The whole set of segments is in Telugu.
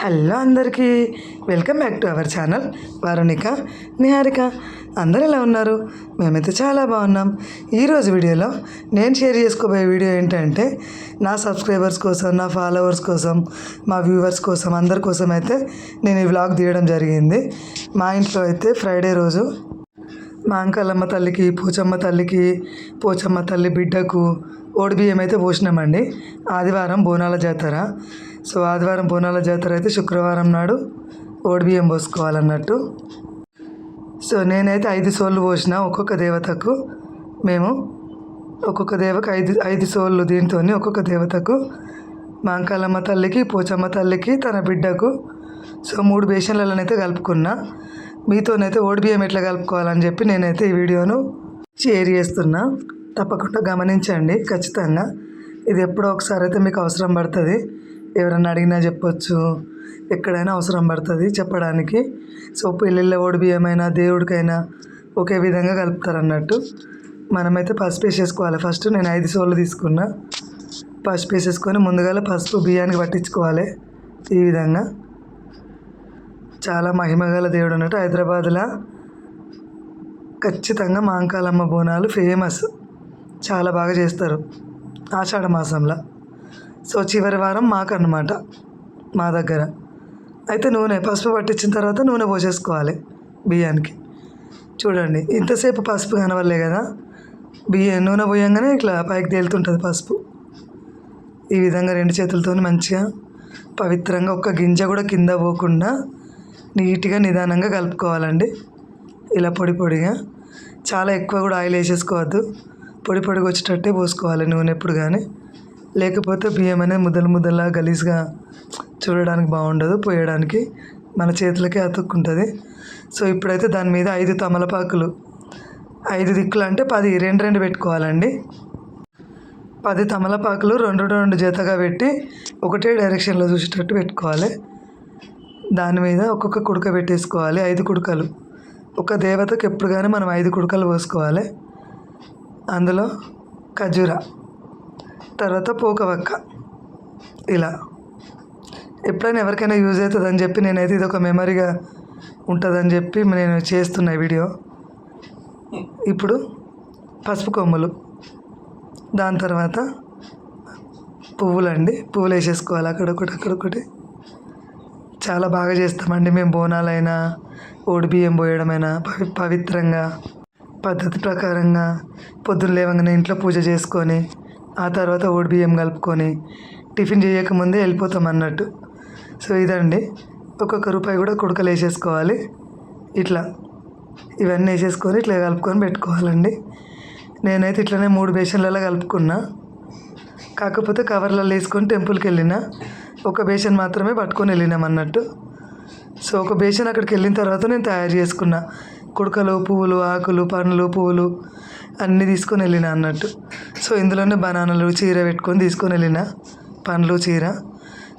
హలో అందరికీ welcome back to our channel Varunika Niharika. అందరు ఎలా ఉన్నారు? మేమైతే చాలా బాగున్నాం. ఈరోజు వీడియోలో నేను షేర్ చేసుకోబోయే వీడియో ఏంటంటే నా సబ్స్క్రైబర్స్ కోసం నా ఫాలోవర్స్ కోసం మా వ్యూవర్స్ కోసం అందరి కోసం అయితే నేను ఈ వ్లాగ్ తీయడం జరిగింది. మా ఇంట్లో అయితే ఫ్రైడే రోజు మా అంకలమ్మ తల్లికి పోచమ్మ తల్లికి పోచమ్మ తల్లి బిడ్డకు ఓడిబియ్యం అయితే పోసినామండి. ఆదివారం బోనాల జాతర. సో ఆదివారం బోనాల జాతర అయితే శుక్రవారం నాడు ఓడిబియ్యం పోసుకోవాలన్నట్టు. సో నేనైతే ఐదు సోళ్ళు పోసిన ఒక్కొక్క దేవతకు. మేము ఒక్కొక్క దేవకు ఐదు ఐదు సోళ్ళు దీంతో ఒక్కొక్క దేవతకు. మాంకాలమ్మ తల్లికి పోచమ్మ తల్లికి తన బిడ్డకు. సో మూడు బేషన్లలోనైతే కలుపుకున్నా. మీతోనైతే ఓడిబియ్యం ఎట్లా కలుపుకోవాలని చెప్పి నేనైతే ఈ వీడియోను షేర్ చేస్తున్నా. తప్పకుండా గమనించండి ఖచ్చితంగా. ఇది ఎప్పుడో ఒకసారి అయితే మీకు అవసరం పడుతుంది. ఎవరన్నా అడిగినా చెప్పొచ్చు. ఎక్కడైనా అవసరం పడుతుంది చెప్పడానికి. సో పెళ్ళిళ్ళ ఓడిబియ్యమైనా దేవుడికైనా ఒకే విధంగా కలుపుతారు అన్నట్టు మనమైతే పసుపు వేసేసుకోవాలి. ఫస్ట్ నేను ఐదు సోళ్ళు తీసుకున్నా. పసుపు వేసేసుకొని ముందుగాల పసుపు బియ్యానికి పట్టించుకోవాలి ఈ విధంగా. చాలా మహిమగల దేవుడు అన్నట్టు హైదరాబాద్లో ఖచ్చితంగా మాంకాలమ్మ బోనాలు ఫేమస్. చాలా బాగా చేస్తారు. ఆషాఢ మాసంలో. సో చివరి వారం మాకు అన్నమాట మా దగ్గర. అయితే నూనె పసుపు పట్టించిన తర్వాత నూనె పోసేసుకోవాలి బియ్యానికి. చూడండి ఇంతసేపు పసుపు కనవల్లే కదా. బియ్యం నూనె పోయంగానే ఇట్లా పైకి తేలుతుంటుంది పసుపు. ఈ విధంగా రెండు చేతులతో మంచిగా పవిత్రంగా ఒక్క గింజ కూడా కింద పోకుండా నీట్గా నిదానంగా కలుపుకోవాలండి. ఇలా పొడి పొడిగా. చాలా ఎక్కువ కూడా ఆయిల్ వేసేసుకోవద్దు. పొడి పొడిగా వచ్చేటట్టే పోసుకోవాలి నూనె ఎప్పుడు కానీ. లేకపోతే బియ్యం అనేది ముద్దలు ముద్దలా గలీజ్గా చూడడానికి బాగుండదు పోయడానికి మన చేతులకే అతుక్కుంటుంది. సో ఇప్పుడైతే దాని మీద ఐదు తమలపాకులు ఐదు దిక్కులు అంటే పది రెండు రెండు పెట్టుకోవాలండి. పది తమలపాకులు రెండు రెండు జతగా పెట్టి ఒకటే డైరెక్షన్లో చూసేటట్టు పెట్టుకోవాలి. దాని మీద ఒక్కొక్క కుడక పెట్టేసుకోవాలి ఐదు కుడకలు. ఒక దేవతకు ఎప్పుడు కానీ మనం ఐదు కుడకలు పోసుకోవాలి. అందులో ఖజూర. తర్వాత పోకవక్క ఇలా. ఎప్పుడైనా ఎవరికైనా యూజ్ అవుతుందని చెప్పి నేనైతే ఇది ఒక మెమరీగా ఉంటుందని చెప్పి నేను చేస్తున్న వీడియో. ఇప్పుడు పసుపు కొమ్ములు. దాని తర్వాత పువ్వులండి. పువ్వులు వేసేసుకోవాలి అక్కడొకటి అక్కడొకటి చాలా బాగా చేస్తామండి మేము బోనాలైనా ఓడి బియ్యం పోయడమైనా పవి పవిత్రంగా పద్ధతి ప్రకారంగా పొద్దున్న లేవగానే ఇంట్లో పూజ చేసుకొని ఆ తర్వాత ఓడి బియ్యం కలుపుకొని టిఫిన్ చేయకముందే వెళ్ళిపోతాం అన్నట్టు. సో ఇదండి. ఒక్కొక్క రూపాయి కూడా కుడకలు వేసేసుకోవాలి. ఇట్లా. ఇవన్నీ వేసేసుకొని ఇట్లా కలుపుకొని పెట్టుకోవాలండి. నేనైతే ఇట్లనే మూడు బేషన్లలో కలుపుకున్నా. కాకపోతే కవర్లలో వేసుకొని టెంపుల్కి వెళ్ళిన ఒక బేషన్ మాత్రమే పట్టుకొని వెళ్ళినాం అన్నట్టు. సో ఒక బేషన్ అక్కడికి వెళ్ళిన తర్వాత నేను తయారు చేసుకున్నా కుడకలు పువ్వులు ఆకులు పండ్లు పువ్వులు అన్నీ తీసుకొని వెళ్ళిన అన్నట్టు. సో ఇందులోనే బనానాలు చీర పెట్టుకొని తీసుకొని వెళ్ళిన. పండ్లు చీర.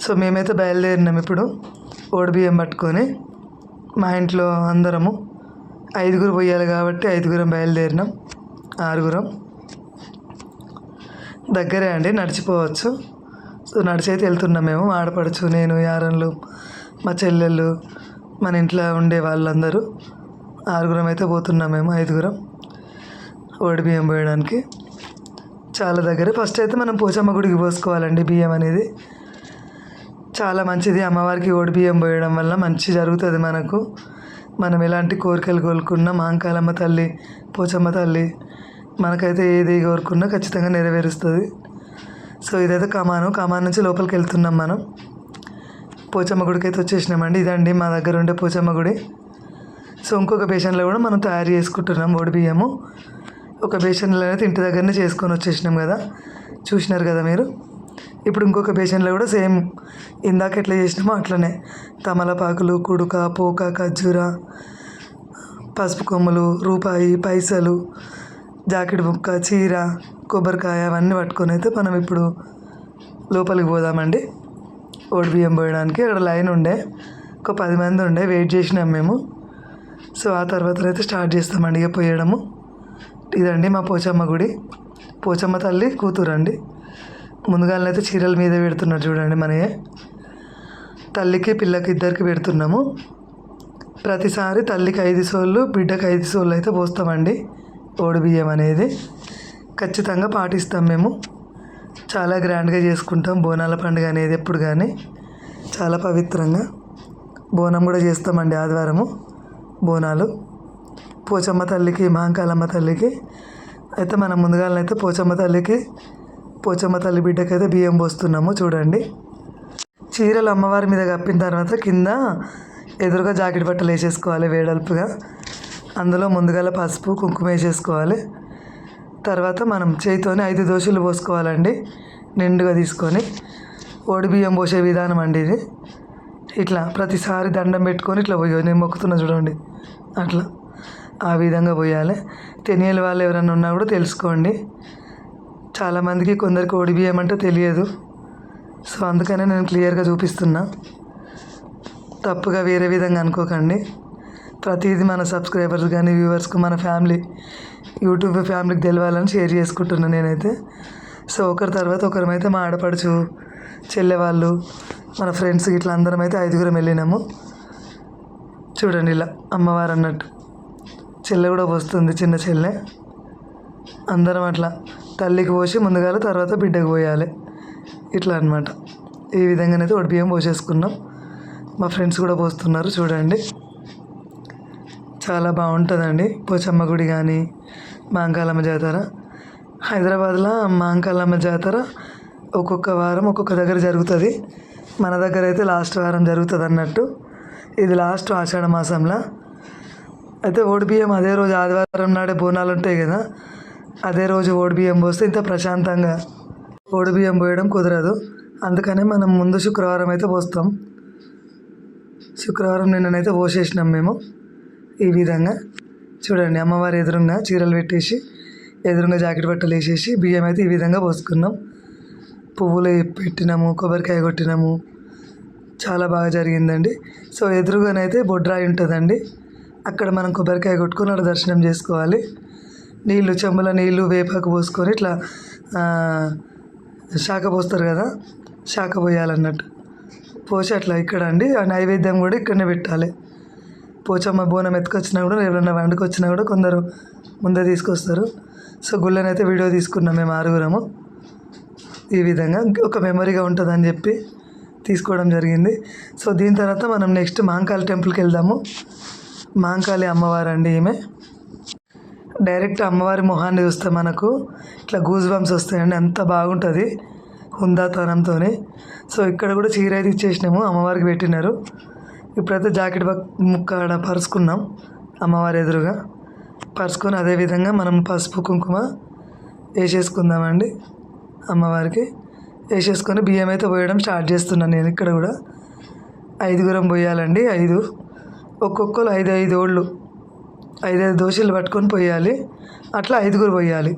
సో మేమైతే బయలుదేరినాం ఇప్పుడు ఓడి బియ్యం పట్టుకొని. మా ఇంట్లో అందరము ఐదుగురు పోయాలి కాబట్టి ఐదుగురం బయలుదేరినాం. ఆరుగురం. దగ్గరే అండి నడిచిపోవచ్చు. సో నడిచి అయితే వెళ్తున్నాం మేము. ఆడపడుచు నేను యారన్లు మా చెల్లెళ్ళు మన ఇంట్లో ఉండే వాళ్ళందరూ. ఆరుగురం అయితే పోతున్నాం మేము ఐదుగురం. ఓడి బియ్యం పోయడానికి. చాలా దగ్గర. ఫస్ట్ అయితే మనం పోచమ్మ గుడికి పోసుకోవాలండి బియ్యం అనేది. చాలా మంచిది. అమ్మవారికి ఓడి బియ్యం పోయడం వల్ల మంచి జరుగుతుంది మనకు. మనం ఎలాంటి కోరికలు కోరుకున్నా మాంకాలమ్మ తల్లి పోచమ్మ తల్లి మనకైతే ఏది కోరుకున్నా ఖచ్చితంగా నెరవేరుస్తుంది. సో ఇదైతే కమాను. కమాన్ నుంచి లోపలికి వెళ్తున్నాం మనం. పోచమ్మ గుడికి అయితే వచ్చేసినామండి. ఇదండి మా దగ్గర ఉండే పోచమ్మ గుడి. సో ఇంకొక బేషన్లో కూడా మనం తయారు చేసుకుంటున్నాం ఓడి బియ్యము. ఒక బేషన్లో అయితే ఇంటి దగ్గరనే చేసుకొని వచ్చేసినాం కదా. చూసినారు కదా మీరు? ఇప్పుడు ఇంకొక బేషన్లో కూడా సేమ్ ఇందాక ఎట్లా చేసినామో అట్లనే. తమలపాకులు కుడుక పోక ఖర్జూర పసుపు కొమ్మలు రూపాయి పైసలు జాకెట్ బుక్క చీర కొబ్బరికాయ అవన్నీ పట్టుకొని అయితే మనం ఇప్పుడు లోపలికి పోదామండి. ఓడి బియ్యం పోయడానికి అక్కడ లైన్ ఉండే. ఒక పది మంది ఉండే వెయిట్ చేసినాం మేము. సో ఆ తర్వాత అయితే స్టార్ట్ చేస్తామండి ఇక పోయడము. ఇదండి మా పోచమ్మ గుడి. పోచమ్మ తల్లి కూతురు అండి ముందుగానైతే చీరల మీద పెడుతున్నారు చూడండి మనయే. తల్లికి పిల్లకి ఇద్దరికి పెడుతున్నాము. ప్రతిసారి తల్లికి ఐదు సోళ్ళు బిడ్డకి ఐదు సోళ్ళు అయితే పోస్తామండి. ఓడి బియ్యం అనేది. ఖచ్చితంగా పాటిస్తాం మేము. చాలా గ్రాండ్గా చేసుకుంటాం. బోనాల పండుగ అనేది ఎప్పుడు కానీ. చాలా పవిత్రంగా బోనం కూడా చేస్తామండి ఆదివారము. బోనాలు. పోచమ్మ తల్లికి మహంకాళమ్మ తల్లికి. అయితే మనం ముందుగాలనైతే పోచమ్మ తల్లికి పోచమ్మ తల్లి బిడ్డకైతే బియ్యం పోస్తున్నాము చూడండి. చీరలు అమ్మవారి మీద కప్పిన తర్వాత కింద ఎదురుగా జాకెట్ బట్టలు వేసేసుకోవాలి వేడల్పుగా. అందులో ముందుగాల పసుపు కుంకుమ వేసేసుకోవాలి. తర్వాత మనం చేతితోనే ఐదు దోశలు పోసుకోవాలండి నిండుగా తీసుకొని. ఓడి బియ్యం పోసే విధానం అండి ఇది. ఇట్లా ప్రతిసారి దండం పెట్టుకొని ఇట్లా పోయో నేను మొక్కుతున్నా చూడండి. అట్లా. ఆ విధంగా పోయాలి. తెలియని వాళ్ళు ఎవరైనా ఉన్నా కూడా తెలుసుకోండి. చాలామందికి కొందరికి ఓడి అంటే తెలియదు. సో అందుకనే నేను క్లియర్గా చూపిస్తున్నా. తప్పుగా వేరే విధంగా అనుకోకండి. ప్రతిదీ మన సబ్స్క్రైబర్స్ కానీ వ్యూవర్స్కు మన ఫ్యామిలీ యూట్యూబ్ ఫ్యామిలీకి తెలవాలని షేర్ చేసుకుంటున్నాను నేనైతే. సో ఒకరి తర్వాత ఒకరమైతే మా ఆడపడుచు చెల్లె వాళ్ళు మన ఫ్రెండ్స్ ఇట్లా అందరం అయితే ఐదుగురం వెళ్ళినాము. చూడండి ఇలా అమ్మవారు అన్నట్టు. చెల్లె కూడా వస్తుంది చిన్న చెల్లె. అందరం అట్లా తల్లికి పోసి ముందుగాల తర్వాత బిడ్డకు పోయాలి. ఇట్లా అనమాట ఈ విధంగానైతే ఒకటి బియ్యం పోసేసుకున్నాం. మా ఫ్రెండ్స్ కూడా పోస్తున్నారు చూడండి. చాలా బాగుంటుందండి. పోచమ్మ గుడి కానీ మాంకాలమ్మ జాతర. హైదరాబాద్లో మాంకాలమ్మ జాతర ఒక్కొక్క వారం ఒక్కొక్క దగ్గర జరుగుతుంది. మన దగ్గర అయితే లాస్ట్ వారం జరుగుతుంది అన్నట్టు ఇది లాస్ట్ ఆషాఢ మాసంలో. అయితే ఓడిబియ్యం అదే రోజు ఆదివారం నాడే బోనాలు ఉంటాయి కదా అదే రోజు ఓడిబియ్యం పోస్తే ఇంత ప్రశాంతంగా ఓడిబియ్యం పోయడం కుదరదు. అందుకనే మనం ముందు శుక్రవారం అయితే పోస్తాం. శుక్రవారం నిన్ననైతే పోసేసినాం మేము. ఈ విధంగా చూడండి అమ్మవారి ఎదురుగా చీరలు పెట్టేసి ఎదురుగా జాకెట్ బట్టలు వేసేసి బియ్యం అయితే ఈ విధంగా పోసుకున్నాం. పువ్వులు పెట్టినాము కొబ్బరికాయ కొట్టినాము. చాలా బాగా జరిగిందండి. సో ఎదురుగానైతే బొడ్రాయి ఉంటుందండి. అక్కడ మనం కొబ్బరికాయ కొట్టుకుని అక్కడ దర్శనం చేసుకోవాలి. నీళ్ళు చెంబుల నీళ్ళు వేపాకు పోసుకొని ఇట్లా శాఖ పోస్తారు కదా శాఖ పోయాలన్నట్టు. పోసి అట్లా ఇక్కడ అండి ఆ నైవేద్యం కూడా ఇక్కడనే పెట్టాలి. పోచమ్మ బోనం ఎత్తుకొచ్చినా కూడా ఎవరైనా వండుకొచ్చినా కూడా కొందరు ముందే తీసుకొస్తారు. సో గుళ్ళనైతే వీడియో తీసుకున్నాం మేము ఆరుగురము. ఈ విధంగా ఒక మెమరీగా ఉంటుందని చెప్పి తీసుకోవడం జరిగింది. సో దీని తర్వాత మనం నెక్స్ట్ మాంకాళి టెంపుల్కి వెళ్దాము. మాంకాళి అమ్మవారు అండి ఈమె. డైరెక్ట్ అమ్మవారి మొహాన్ని చూస్తే మనకు ఇట్లా గూజ్ బంప్స్ వస్తాయండి. అంత బాగుంటుంది హుందాతనంతో సో ఇక్కడ కూడా చీర అయితే ఇచ్చేసినాము అమ్మవారికి పెట్టినారు. ఇప్పుడైతే జాకెట్ బక్ ముక్క ఆడ పరుచుకున్నాం అమ్మవారి ఎదురుగా. పరుచుకొని అదేవిధంగా మనం పసుపు కుంకుమ వేసేసుకుందామండి. అమ్మవారికి వేసేసుకొని బియ్యం అయితే పోయడం స్టార్ట్ చేస్తున్నాను నేను ఇక్కడ కూడా. ఐదుగురం పోయాలండి ఐదు. ఒక్కొక్కరు ఐదు ఐదు ఓళ్ళు ఐదైదు దోశలు పట్టుకొని పోయాలి. అట్లా ఐదుగురు పోయాలి.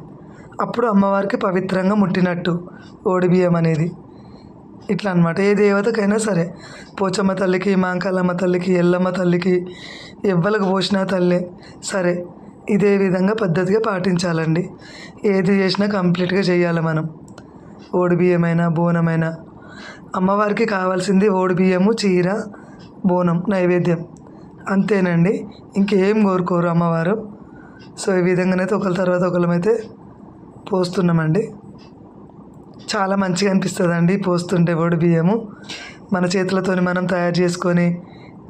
అప్పుడు అమ్మవారికి పవిత్రంగా ముట్టినట్టు ఓడి బియ్యం అనేది. ఇట్లా అనమాట ఏ దేవతకైనా సరే పోచమ్మ తల్లికి మాంకాలమ్మ తల్లికి ఎల్లమ్మ తల్లికి ఎవ్వలకు పోసినా తల్లే సరే ఇదే విధంగా పద్ధతిగా పాటించాలండి. ఏది చేసినా కంప్లీట్గా చేయాలి మనం. ఓడి బియ్యమైనా బోనమైనా. అమ్మవారికి కావాల్సింది ఓడి బియ్యము చీర బోనం నైవేద్యం. అంతేనండి. ఇంకేం కోరుకోరు అమ్మవారు. సో ఈ విధంగానైతే ఒకరి తర్వాత ఒకళ్ళమైతే పోస్తున్నామండి. చాలా మంచిగా అనిపిస్తుందండి పోస్తుంటే ఓడి బియ్యము. మన చేతులతోని మనం తయారు చేసుకొని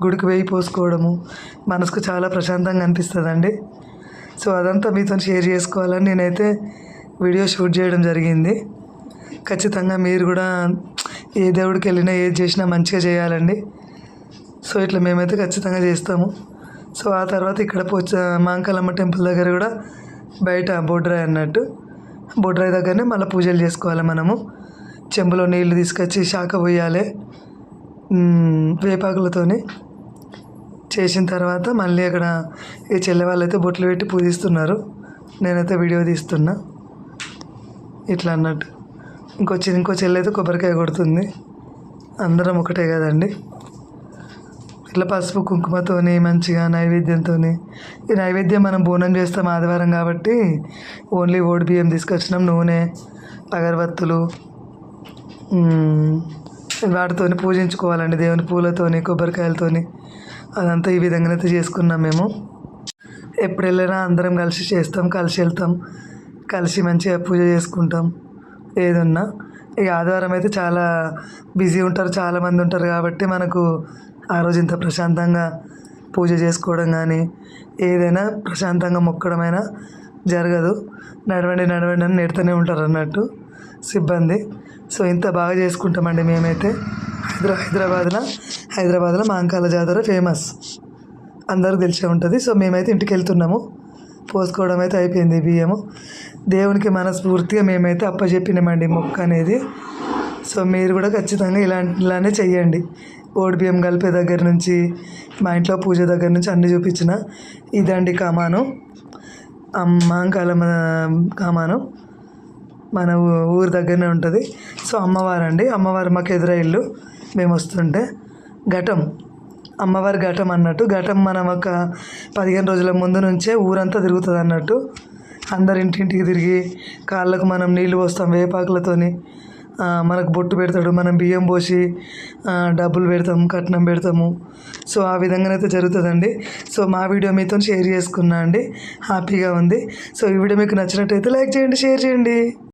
గుడికి వేయి పోసుకోవడము మనసుకు చాలా ప్రశాంతంగా అనిపిస్తుంది సో అదంతా మీతో షేర్ చేసుకోవాలని నేనైతే వీడియో షూట్ చేయడం జరిగింది. ఖచ్చితంగా మీరు కూడా ఏ దేవుడికి వెళ్ళినా ఏది చేసినా మంచిగా చేయాలండి. సో ఇట్లా మేమైతే ఖచ్చితంగా చేస్తాము. సో ఆ తర్వాత ఇక్కడ పోచ మాంకాలమ్మ టెంపుల్ దగ్గర కూడా బయట బొడ్రాయి అన్నట్టు. బొడ్రాయి దగ్గరనే మళ్ళీ పూజలు చేసుకోవాలి మనము. చెంబులో నీళ్ళు తీసుకొచ్చి శాఖ పోయాలి. వేపాకులతోని చేసిన తర్వాత మళ్ళీ అక్కడ ఈ చెల్లె వాళ్ళైతే బొట్లు పెట్టి పూజిస్తున్నారు. నేనైతే వీడియో తీస్తున్నా. ఇట్లా అన్నట్టు. ఇంకో చి- ఇంకో చెల్లి అయితే కొబ్బరికాయ కొడుతుంది. అందరం ఒకటే కదండి. ఇట్లా పసుపు కుంకుమతోని మంచిగా నైవేద్యంతో ఈ నైవేద్యం మనం బోనం చేస్తాం ఆదివారం కాబట్టి ఓన్లీ ఓడి బియ్యం తీసుకొచ్చినాం నూనె అగరబత్తులు వాటితోని పూజించుకోవాలండి. దేవుని పూలతోని కొబ్బరికాయలతోని. అదంతా ఈ విధంగా అయితే చేసుకున్నాం మేము. ఎప్పుడు వెళ్ళినా అందరం కలిసి చేస్తాం కలిసి వెళ్తాం. కలిసి మంచిగా పూజ చేసుకుంటాం. ఏదున్నా ఇక ఆదివారం అయితే చాలా బిజీ ఉంటారు చాలామంది ఉంటారు కాబట్టి మనకు ఆ రోజు ఇంత ప్రశాంతంగా పూజ చేసుకోవడం కానీ ఏదైనా ప్రశాంతంగా మొక్కడమైనా జరగదు. నడవండి నడవండి అని నెడుతూనే ఉంటారు అన్నట్టు సిబ్బంది. సో ఇంత బాగా చేసుకుంటామండి మేమైతే. హైదరా హైదరాబాద్లో హైదరాబాద్లో మాంకాల జాతర ఫేమస్. అందరూ తెలిసే ఉంటుంది. సో మేమైతే ఇంటికి వెళ్తున్నాము పోసుకోవడం అయితే అయిపోయింది బియ్యము. దేవునికి మనస్ఫూర్తిగా మేమైతే అప్పచెప్పినామండి మొక్క అనేది. సో మీరు కూడా ఖచ్చితంగా ఇలాంటిలానే చెయ్యండి. ఓడి బియ్యం కలిపే దగ్గర నుంచి మా ఇంట్లో పూజ దగ్గర నుంచి అన్నీ చూపించిన ఇదండి కమాను. మాంకాల కమాను. మన ఊ- ఊరి దగ్గరనే ఉంటుంది. సో అమ్మవారు అండి అమ్మవారు మాకు ఎదుర ఇల్లు మేము వస్తుంటే ఘటం. అమ్మవారి ఘటం అన్నట్టు. ఘటం మనం ఒక పదిహేను రోజుల ముందు నుంచే ఊరంతా తిరుగుతుంది అన్నట్టు. అందరి ఇంటింటికి తిరిగి కాళ్ళకు మనం నీళ్ళు పోస్తాం వేపాకులతోని. మనకు బొట్టు పెడతాడు మనం బియ్యం పోసి డబ్బులు పెడతాము కట్నం పెడతాము. సో ఆ విధంగానైతే జరుగుతుందండి. సో మా వీడియో మీతో షేర్ చేసుకున్నా అండి. హ్యాపీగా ఉంది. సో ఈ వీడియో మీకు నచ్చినట్టయితే లైక్ చేయండి షేర్ చేయండి.